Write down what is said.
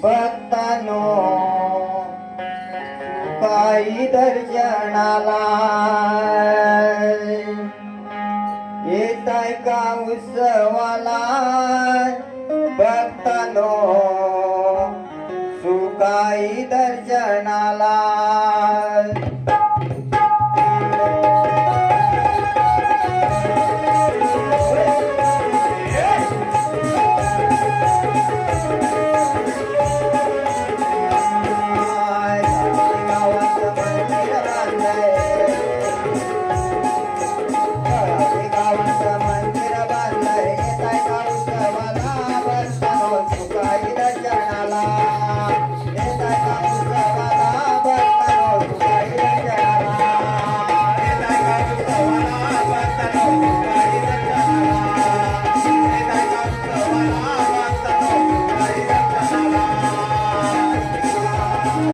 भक्तानो काही दर्शनाला येत आहे का उत्सवाला? भक्तानो सुकाई दर्शनाला